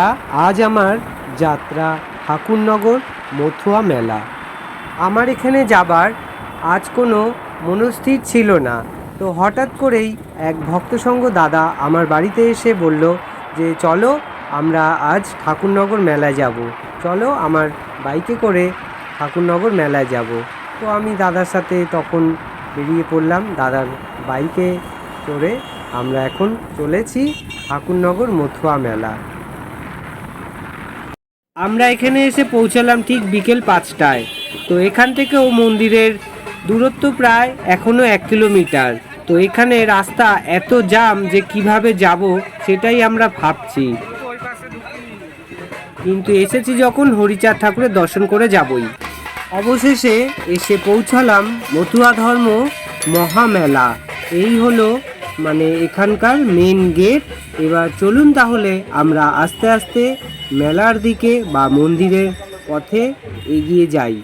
বন্ধুরা, আজ আমার যাত্রা ঠাকুরনগর মথুয়া মেলা। আমার এখানে যাবার আজ কোনো মনস্থির ছিল না। তো হঠাৎ করেই এক ভক্তসঙ্গ দাদা আমার বাড়িতে এসে বলল যে, চলো, আমরা আজ ঠাকুরনগর মেলায় যাব। চলো, আমার বাইকে করে ঠাকুরনগর মেলায় যাব। তো আমি দাদার সাথে তখন বেরিয়ে পড়লাম। দাদার বাইকে চড়ে আমরা এখন চলেছি ঠাকুরনগর মথুয়া মেলা আমরা এখানে এসে পৌঁছালাম ঠিক বিকেল পাঁচটায়। তো এখান থেকে ও মন্দিরের দূরত্ব প্রায় এখনও এক কিলোমিটার। তো এখানে রাস্তা এত জাম যে কীভাবে যাব সেটাই আমরা ভাবছি। কিন্তু এসেছি যখন হরিচাঁদ ঠাকুরের দর্শন করে যাবই। অবশেষে এসে পৌঁছালাম মথুয়া ধর্ম মহামেলা। এই হলো মানে এখানকার মেন গেট এবার চলুন তাহলে আমরা আস্তে আস্তে মেলার দিকে বা মন্দিরের পথে এগিয়ে যাই।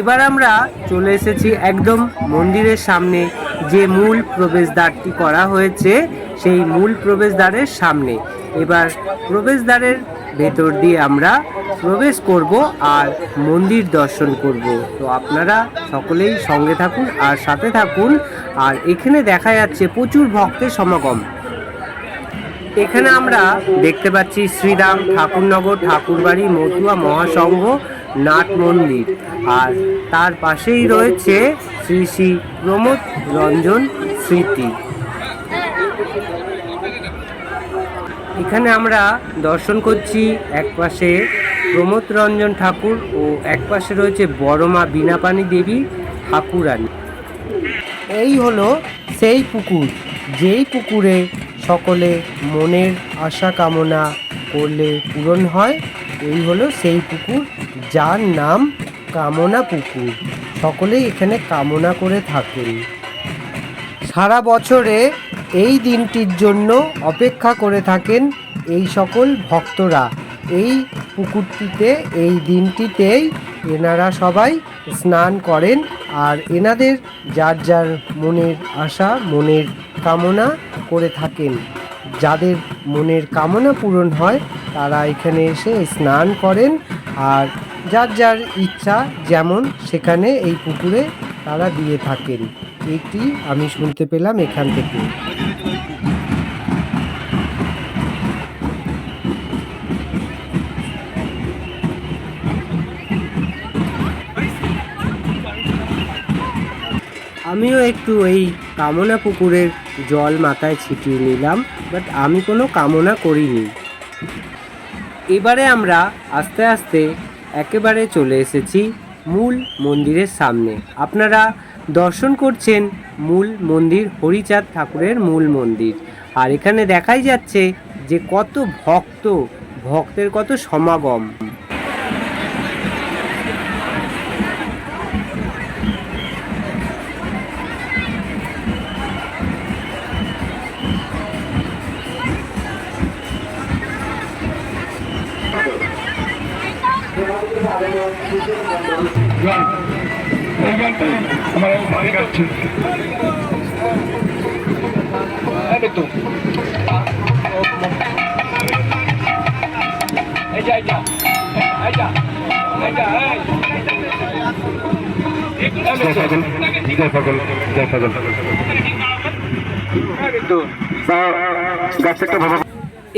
এবার আমরা চলে এসেছি একদম মন্দিরের সামনে, যে মূল প্রবেশদ্বারটি করা হয়েছে, সেই মূল প্রবেশদ্বারের সামনে। এবার প্রবেশদ্বারের ভেতর দিয়ে আমরা প্রবেশ করব আর মন্দির দর্শন করব। তো আপনারা সকলেই সঙ্গে থাকুন আর সাথে থাকুন। আর এখানে দেখা যাচ্ছে প্রচুর ভক্তের সমাগম। এখানে আমরা দেখতে পাচ্ছি শ্রীরাম ঠাকুরনগর ঠাকুরবাড়ি মতুয়া মহাসংঘ। নাট মন্দির আর তার পাশেই রয়েছে শ্রী শ্রী প্রমোদ রঞ্জন স্মৃতি। এখানে আমরা দর্শন করছি এক পাশে প্রমোদ রঞ্জন ঠাকুর ও এক পাশে রয়েছে বড়মা বীণাপানি দেবী ঠাকুরানী। এই হলো সেই পুকুর, যেই পুকুরে সকলে মনের আশা কামনা করলে পূরণ হয়। এই হলো সেই পুকুর, যার নাম কামনা পুকুর। সকলেই এখানে কামনা করে থাকেন। সারা বছরে এই দিনটির জন্য অপেক্ষা করে থাকেন এই সকল ভক্তরা। এই পুকুরটিতে, এই দিনটিতেই এনারা সবাই স্নান করেন আর এনাদের যার যার মনের আশা, মনের কামনা করে থাকেন। যাদের মনের কামনা পূরণ হয় তারা এখানে এসে স্নান করেন আর যার যার ইচ্ছা যেমন সেখানে এই পুকুরে তারা দিয়ে থাকেন। এটি আমি শুনতে পেলাম এখান থেকে। আমিও একটু এই কামনা পুকুরের জল মাথায় ছিটিয়ে নিলাম, বাট আমি কোনো কামনা করিনি। এবারে আমরা আস্তে আস্তে একেবারে চলে এসেছি মূল মন্দিরের সামনে। আপনারা দর্শন করছেন মূল মন্দির হরিচাঁদ ঠাকুরের মূল মন্দির। আর এখানে দেখাই যাচ্ছে যে কত ভক্ত, ভক্তের কত সমাগম।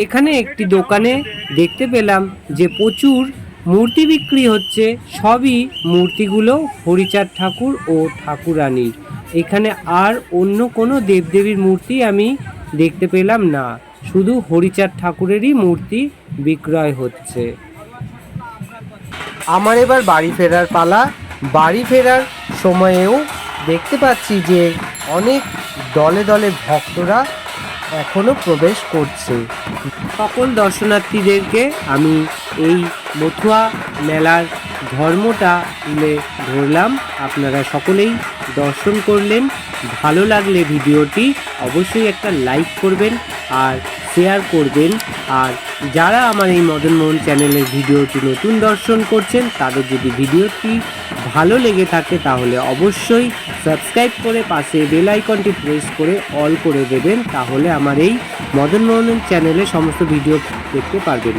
এখানে একটি দোকানে দেখতে পেলাম যে প্রচুর মূর্তি বিক্রি হচ্ছে, সবই মূর্তিগুলো হরিচাঁদ ঠাকুর ও ঠাকুরানীর। এখানে আর অন্য কোনো দেবদেবীর মূর্তি আমি দেখতে পেলাম না। শুধু হরিচাঁদ ঠাকুরেরই মূর্তি বিক্রয় হচ্ছে। আমার এবার বাড়ি ফেরার পালা। বাড়ি ফেরার সময়েও দেখতে পাচ্ছি যে অনেক দলে দলে ভক্তরা এখনও প্রবেশ করছে। সকল দর্শনার্থীদেরকে আমি এই মথুয়া মেলার ধর্মটা তুলে ধরলাম। আপনারা সকলেই দর্শন করলেন। ভালো লাগলে ভিডিওটি অবশ্যই একটা লাইক করবেন আর শেয়ার করবেন। আর যারা আমার এই মদন মোহন চ্যানেলের ভিডিওটি নতুন দর্শন করছেন, তাদের যদি ভিডিওটি ভালো লেগে থাকে, তাহলে অবশ্যই সাবস্ক্রাইব করে পাশে বেল আইকনটি প্রেস করে অল করে দেবেন। তাহলে আমার এই মদন মোহন চ্যানেলে সমস্ত ভিডিও দেখতে পারবেন।